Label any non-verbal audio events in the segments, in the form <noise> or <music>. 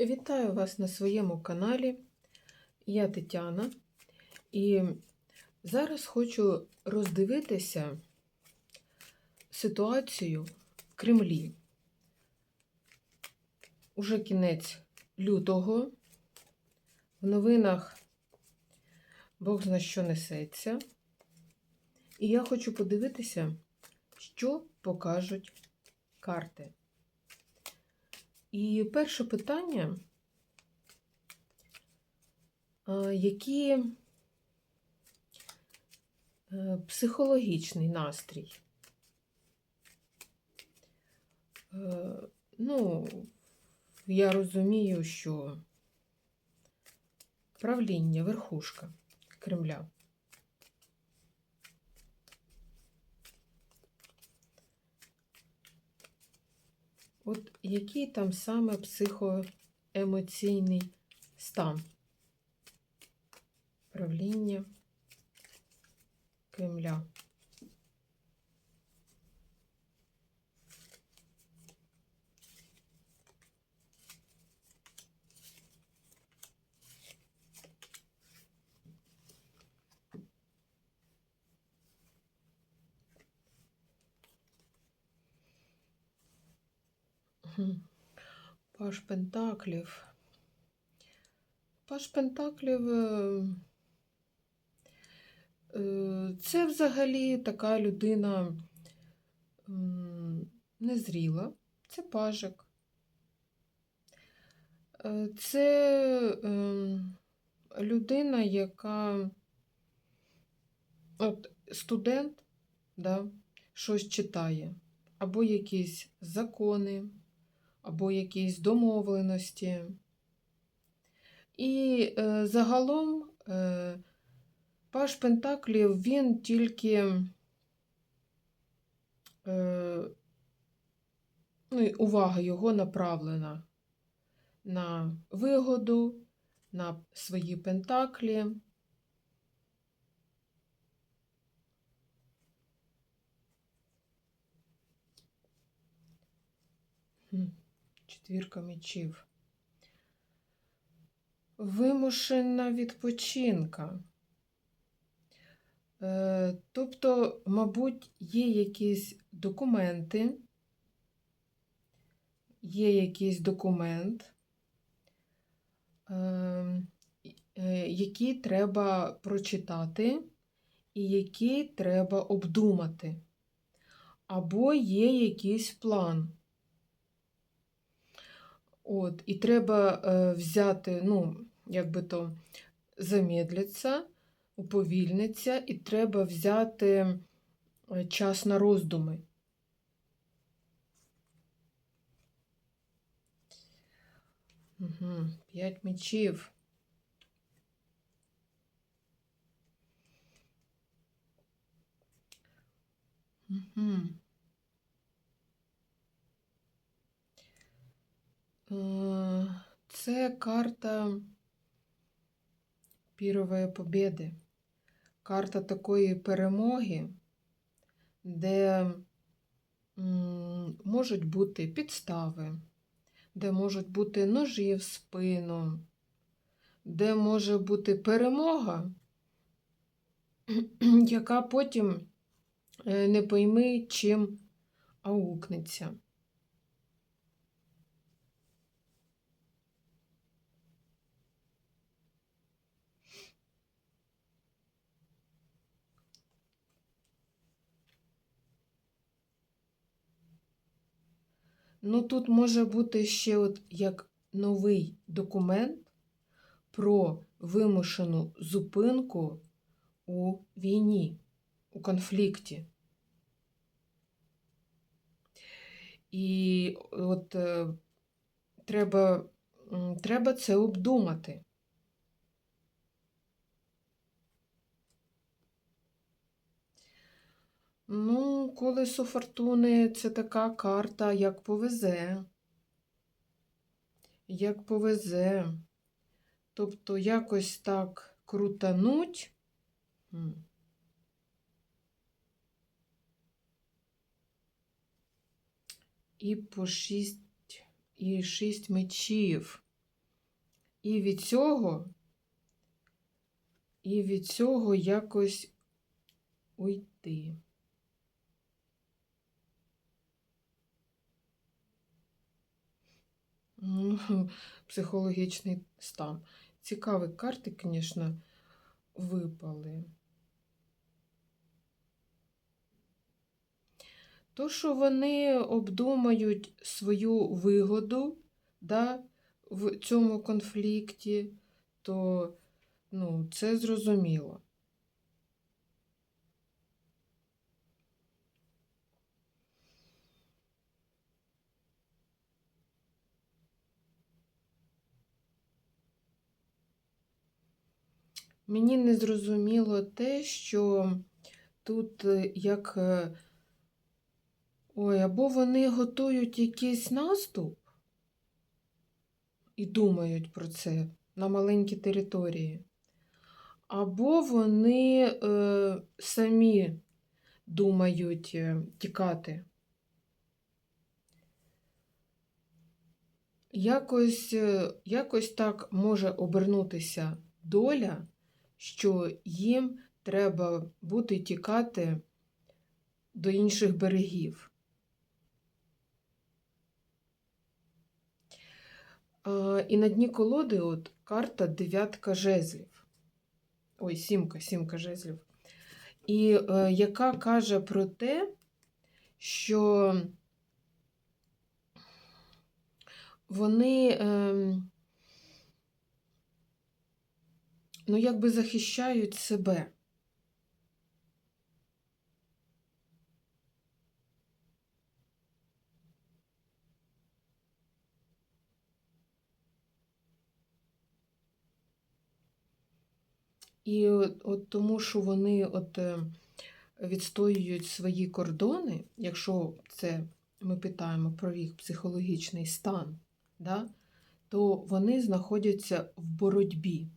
Вітаю вас на своєму каналі. Я Тетяна, і зараз хочу роздивитися ситуацію в Кремлі. Уже кінець лютого. В новинах Бог зна що несеться. І я хочу подивитися, що покажуть карти. І перше питання, а, який е, психологічний настрій? Е, Ну, я розумію, що правління, верхушка Кремля. От який там саме психоемоційний стан правління Кремля? Паш Пентаклів. Паш Пентаклів е, е, це взагалі така людина незріла. Це пажик. Е, Це людина, яка от студент, да, щось читає, або якісь закони або якісь домовленості. І е, загалом е, Паш Пентаклів він тільки е, ну, увага його направлена на вигоду, на свої пентаклі. Хм. Четвірка мечів. Вимушена відпочинка. Е, тобто, мабуть, є якісь документи, є якийсь документ, е, е, який треба прочитати і який треба обдумати. Або є якийсь план. От, І треба е, взяти, ну, як би то, замедлитися, уповільнитися, і треба взяти е, час на роздуми. Угу, П'ять мечів. Угу. Це карта пірової побєди. Карта такої перемоги, де можуть бути підстави, де можуть бути ножі в спину, де може бути перемога, <clears throat> яка потім е, не пойми, чим аукнеться. Ну, тут може бути ще от як новий документ про вимушену зупинку у війні, у конфлікті. І от е, треба, треба це обдумати. Ну, колесо фортуни це така карта, як повезе. Як повезе. Тобто якось так крутануть. І по шість, і шість мечів. і від цього, і від цього якось уйти. <laughs> Психологічний стан. Цікаві карти, звісно, випали. То, що вони обдумають свою вигоду да, в цьому конфлікті, то ну, це зрозуміло. Мені не зрозуміло те, що тут е, як. е, Ой, або вони готують якийсь наступ і думають про це на маленькій території, або вони е, самі думають е, тікати. Якось, якось так може обернутися доля, що їм треба буде тікати до інших берегів. І на дні колоди от карта дев'ятка жезлів. Ой, сімка, сімка жезлів. І е, яка каже про те, що вони е, ну, якби захищають себе. І от, от тому, що вони от е, відстоюють свої кордони, якщо це ми питаємо про їх психологічний стан, да, то вони знаходяться в боротьбі.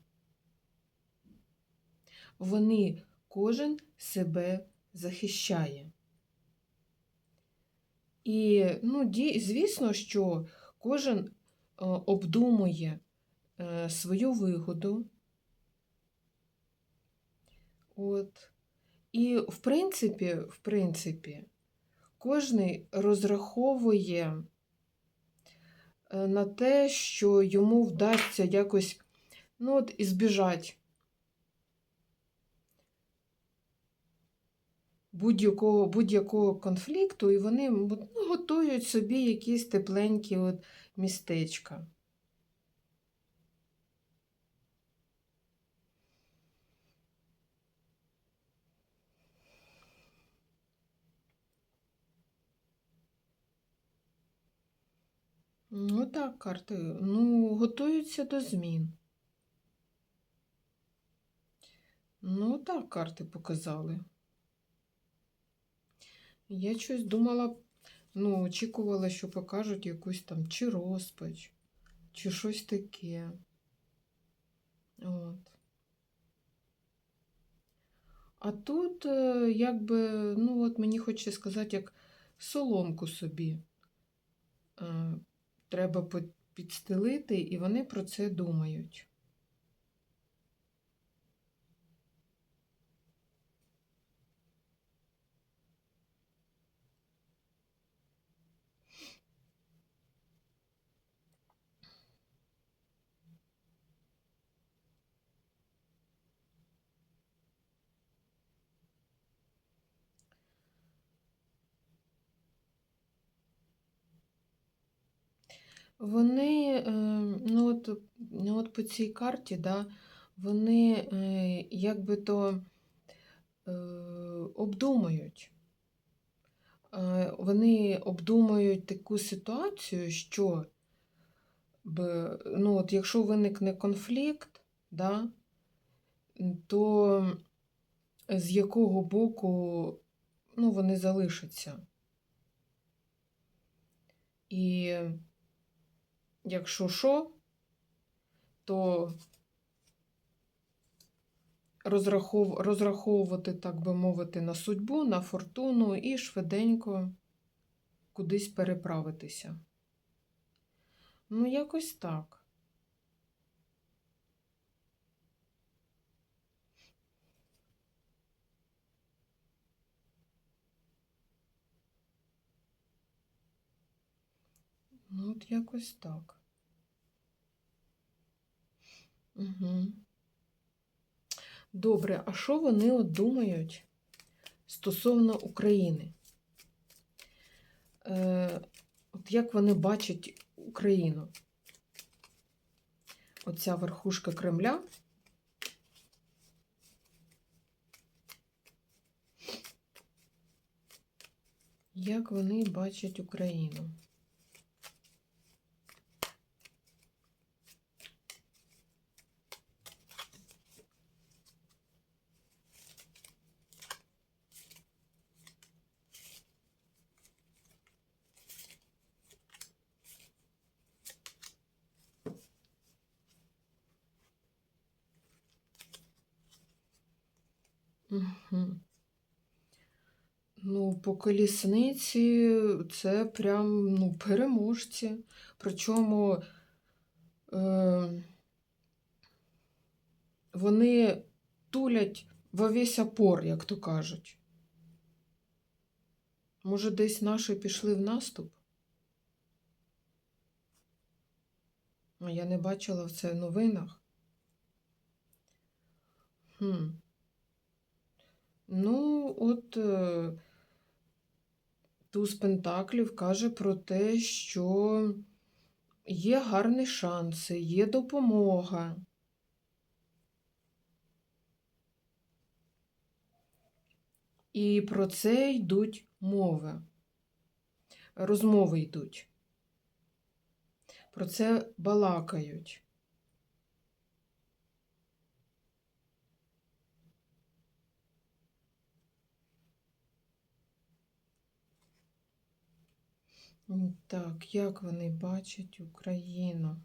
Вони кожен себе захищає. І, ну, звісно, що кожен е, обдумує е, свою вигоду. От. І, в принципі, в принципі, кожний розраховує е, на те, що йому вдасться якось ну, от, ізбіжати будь-якого будь-якого конфлікту, і вони ну, готують собі якісь тепленькі от містечка. Ну так, карти. Ну, готуються до змін. Ну, так, карти показали. Я щось думала, ну, очікувала, що покажуть якусь там чи розпач, чи щось таке. От. А тут, е, якби, ну, от мені хочеться сказати, як соломку собі. Е, треба підстелити, і вони про це думають. Вони, е, ну от, ну от по цій карті, да, вони е, як би то е, обдумають. Вони обдумують таку ситуацію, що ну от якщо виникне конфлікт, да, то з якого боку ну, вони залишаться. І якщо що, то розрахов... розраховувати, так би мовити, на судьбу, на фортуну і швиденько кудись переправитися. Ну, якось так. Ну, от якось так. Угу. Добре, а що вони от думають стосовно України? Е, от як вони бачать Україну? Оця верхушка Кремля. Як вони бачать Україну? Угу. Ну, по колісниці це прям ну, переможці. Причому е, вони тулять во весь опор, як то кажуть. Може, десь наші пішли в наступ? А я не бачила в це в новинах. Хм. Ну, от е, туз Пентаклів каже про те, що є гарні шанси, є допомога. І про це йдуть мови. Розмови йдуть. Про це балакають. Так, як вони бачать Україну?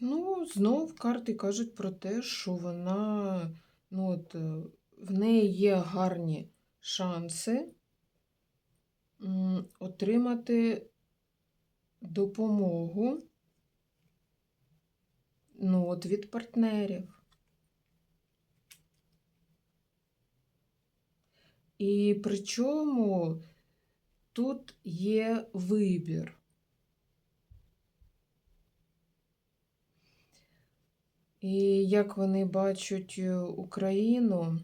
Ну, знов карти кажуть про те, що вона, ну от, е, в неї є гарні шанси отримати допомогу ну, от від партнерів. І причому тут є вибір. І як вони бачать е, Україну,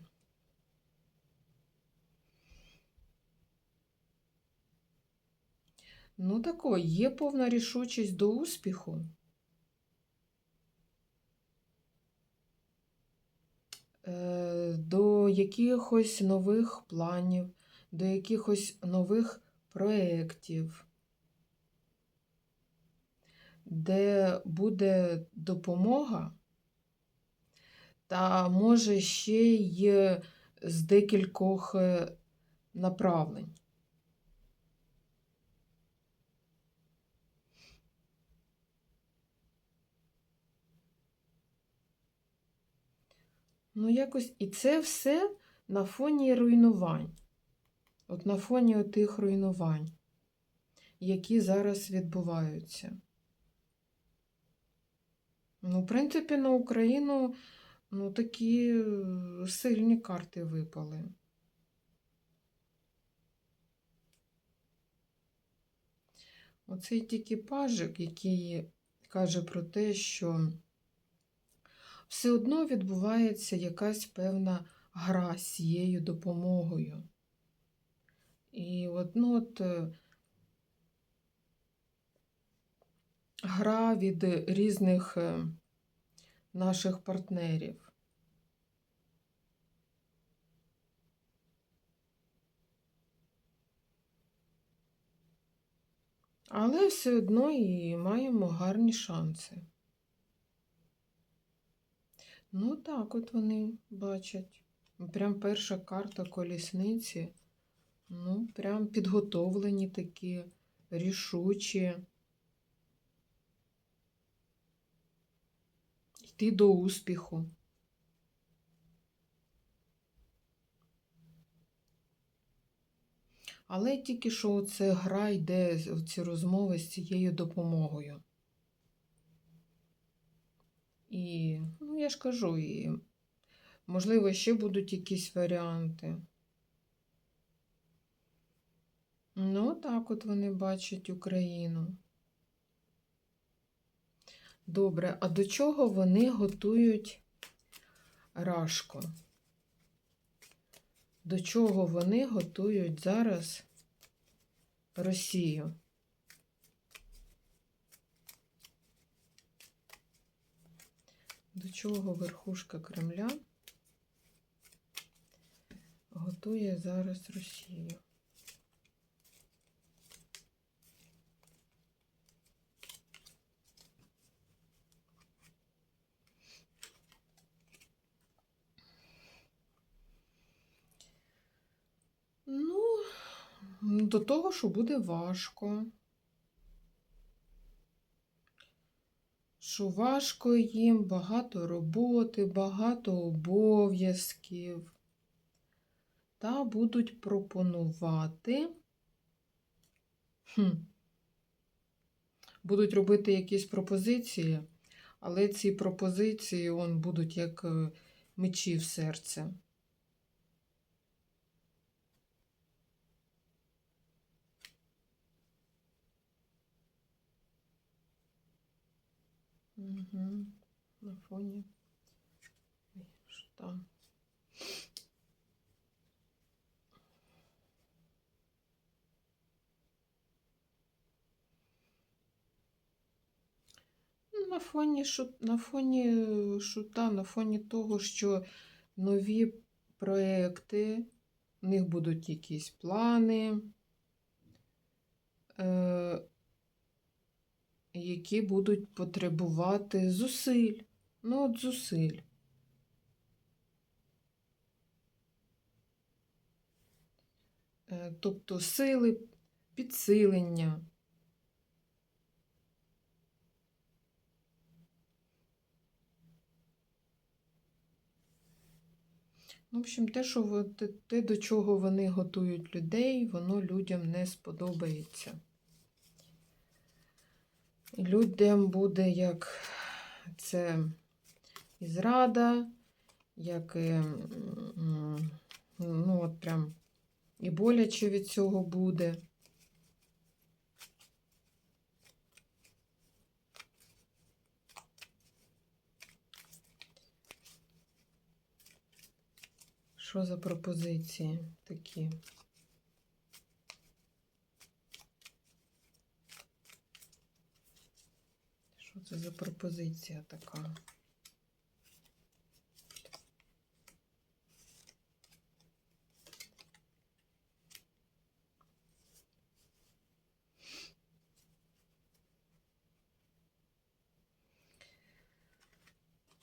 ну тако, є повна рішучість до успіху. Е, якихось нових планів, до якихось нових проєктів, де буде допомога, та може ще й з декількох е, направлень. Ну, якось і це все на фоні руйнувань. От на фоні тих руйнувань, які зараз відбуваються. Ну, в принципі, на Україну ну, такі е, сильні карти випали. Оцей тільки пажик, який каже про те, що все одно відбувається якась певна гра з цією допомогою. І от, ну, от е, гра від різних е, наших партнерів. Але все одно і маємо гарні шанси. Ну, так от вони бачать. Прям перша карта колісниці. Ну, прям підготовлені такі, рішучі. Йти до успіху. Але тільки що це гра йде в ці розмови з цією допомогою. І, ну, я ж кажу, і Можливо, ще будуть якісь варіанти. Ну, так от вони бачать Україну. Добре, а до чого вони готують рашку? До чого вони готують зараз Росію? До чого верхушка Кремля готує зараз Росію? Ну, до того, що буде важко. Що важко їм, багато роботи, багато обов'язків. Та будуть пропонувати. Хм. Будуть робити якісь пропозиції, але ці пропозиції он, будуть як е, мечі в серце. На фоні. Там? Ну, На фоні, шу- на фоні е, шута, на фоні того, що нові проекти, в них будуть якісь плани, е, які будуть потребувати зусиль. Ну, от зусиль. Е, Тобто сили, підсилення. Ну, В общем, те, що те, те, до чого вони готують людей, воно людям не сподобається. Людям буде як це і зрада, як і, ну, от прям і боляче від цього буде. Що за пропозиції такі? Що це за пропозиція така?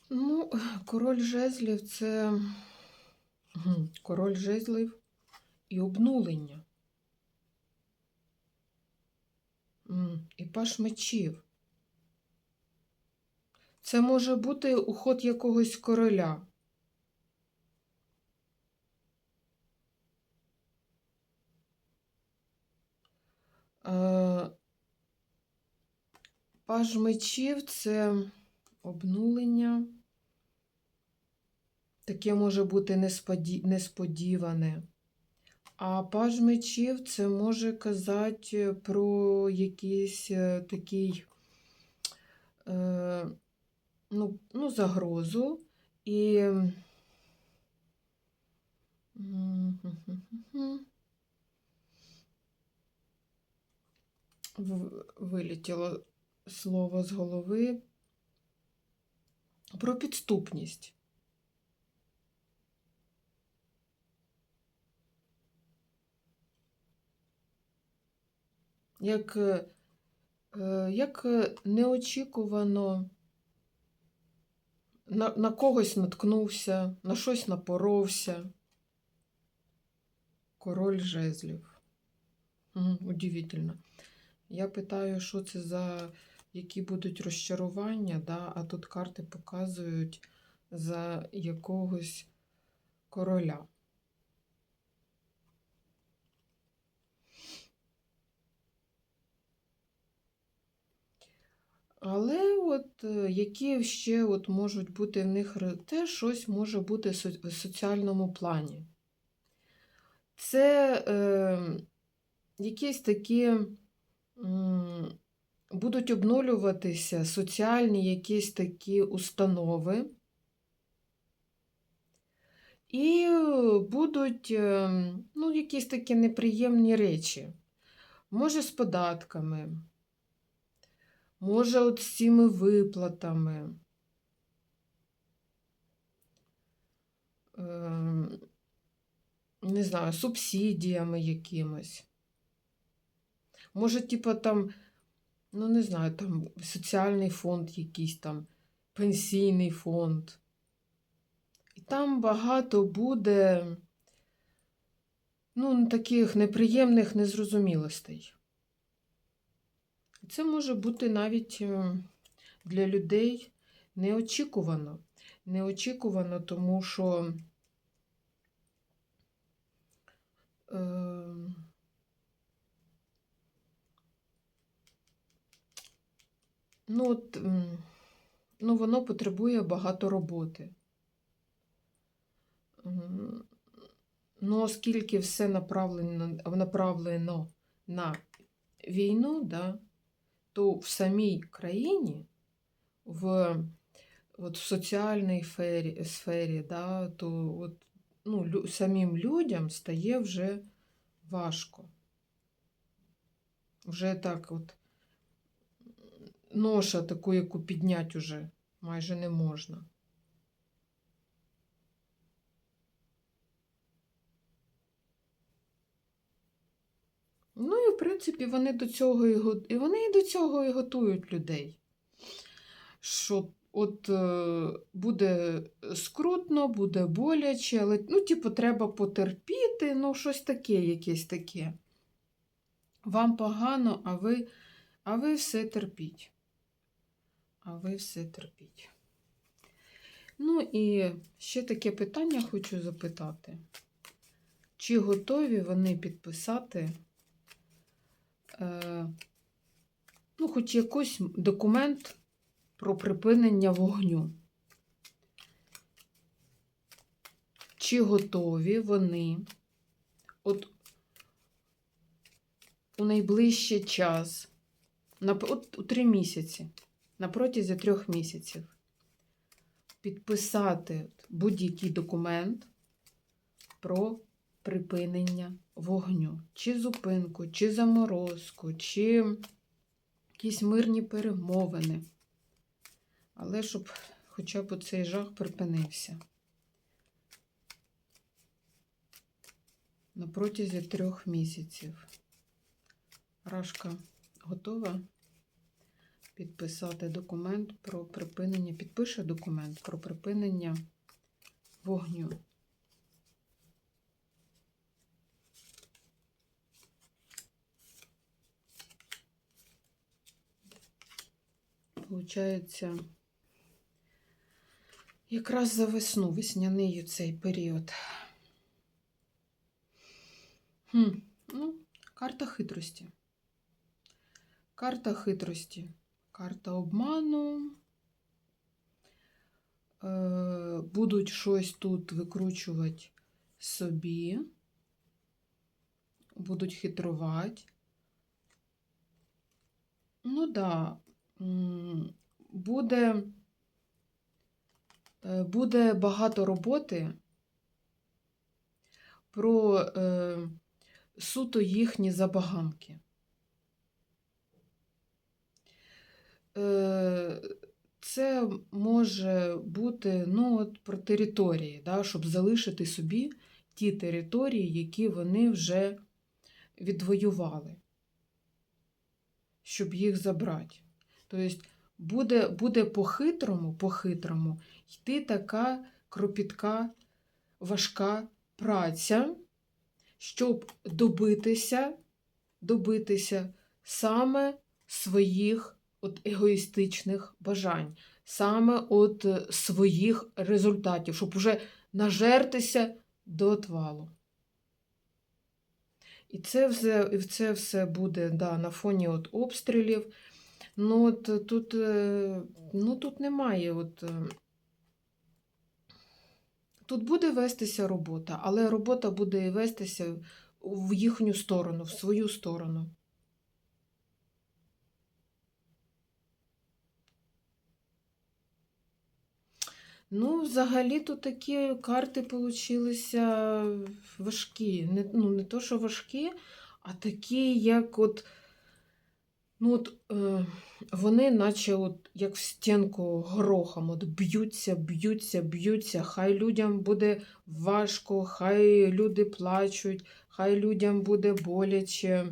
Ну, король жезлів це король жезлів і обнулення. І паш мечів. Це може бути уход якогось короля. Е, Паж мечів це обнулення. Таке може бути несподі... несподіване. А паж мечів це може казати про якийсь е, такий е, ну, ну, загрозу і. м, В- Вилетіло слово з голови про підступність. Як, е, е, як неочікувано на, на когось наткнувся, на щось напоровся. Король жезлів. Удивительно. Я питаю, що це за які будуть розчарування, да? а тут карти показують за якогось короля. Але от е, які ще от можуть бути в них теж щось може бути в соціальному плані. Це е, якісь такі м, будуть обнулюватися соціальні якісь такі установи. І е, будуть е, ну, якісь такі неприємні речі. Може, з податками, може, от з цими виплатами. Е, Не знаю, субсидіями якимось. Може, типу там, ну не знаю, там соціальний фонд якийсь там, пенсійний фонд. І там багато буде ну, таких неприємних незрозумілостей. Це може бути навіть е, для людей неочікувано. Неочікувано, тому що е, ну, от, ну, воно потребує багато роботи. Ну, оскільки все направлено, направлено на війну, да, то в самій країні, в, от, в соціальній сфері, сфері да, то от, ну, лю, самим людям стає вже важко. Вже так от ноша таку, яку підняти вже майже не можна. Ну і в принципі вони до цього і, го- і вони і до цього і готують людей. Що от е, буде скрутно, буде боляче, але ну, типу, треба потерпіти, ну, щось таке, якесь таке. Вам погано, а ви, а ви все терпіть. А ви все терпіть. Ну і ще таке питання хочу запитати. Чи готові вони підписати ну, хоч якийсь документ про припинення вогню? Чи готові вони от у найближчий час, от у три місяці, на протязі трьох місяців, підписати будь-який документ про припинення вогню, чи зупинку, чи заморозку, чи якісь мирні перемовини. Але щоб хоча б цей жах припинився. На протязі трьох місяців. Рашка готова підписати документ про припинення, підпише документ про припинення вогню. Получається, якраз за весну, весняний цей період. Хм, ну, карта хитрості. Карта хитрості. Карта обману. Е, будуть щось тут викручувати собі. Будуть хитрувати. Ну да, буде, е, буде багато роботи про е, суто їхні забаганки. Е, Це може бути ну, от про території, да, щоб залишити собі ті території, які вони вже відвоювали, щоб їх забрати. Тобто буде, буде по-хитрому, по-хитрому йти така кропітка, важка праця, щоб добитися, добитися саме своїх от егоїстичних бажань, саме от е, своїх результатів, щоб уже нажертися до отвалу. І це все, це все буде да, на фоні от обстрілів, Ну, от е, тут, е, ну, тут немає. От, е, тут буде вестися робота, але робота буде вестися в їхню сторону, в свою сторону. Ну, взагалі тут такі карти получилися важкі. Не, ну, не то, що важкі, а такі, як от, ну, от е, вони, наче от, як в стінку горохом, от б'ються, б'ються, б'ються. Хай людям буде важко, хай люди плачуть, хай людям буде боляче.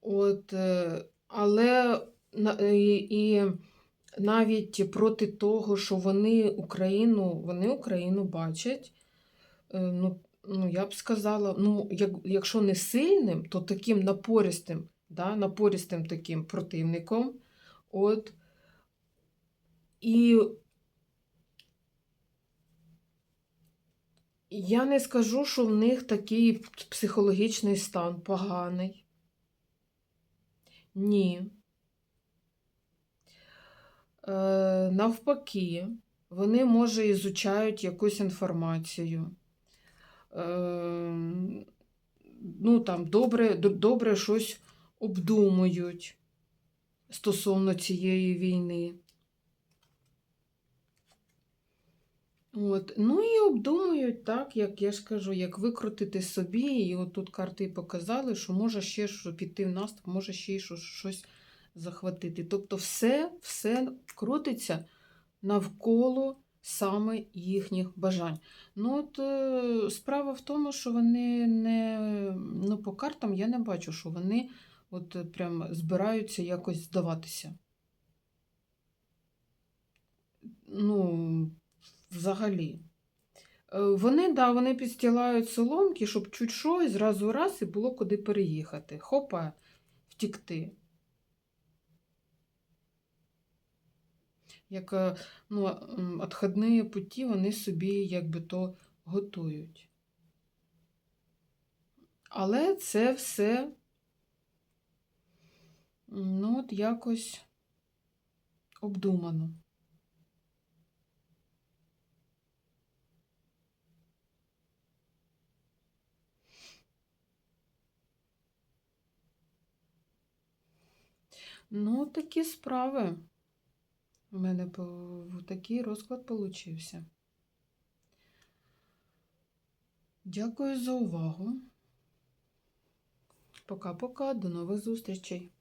От, е, але і, і навіть проти того, що вони Україну, вони Україну бачать, е, ну, ну я б сказала, ну, як, якщо не сильним, то таким напористим, да, напористим таким противником. От. І я не скажу, що в них такий психологічний стан поганий. Ні. Е, навпаки, вони, може, ізучають якусь інформацію. Е, ну, там, добре, добре щось обдумують стосовно цієї війни. От. Ну і обдумують так, як я ж кажу, як викрутити собі. І от тут карти показали, що може ще що піти в наступ, може ще й щось захватити. Тобто все, все крутиться навколо саме їхніх бажань. Ну от е, справа в тому, що вони не, ну по картам я не бачу, що вони от е, прям збираються якось здаватися. Ну, взагалі. Е, Вони, да, вони підстілають соломки, щоб чуть що, і зразу раз і було куди переїхати. Хопа, втікти. Як е, ну, м, путі вони собі якби то готують. Але це все, ну, от якось обдумано. Ну, такі справи. У мене такий розклад получився. Дякую за увагу. Пока-пока, до нових зустрічей.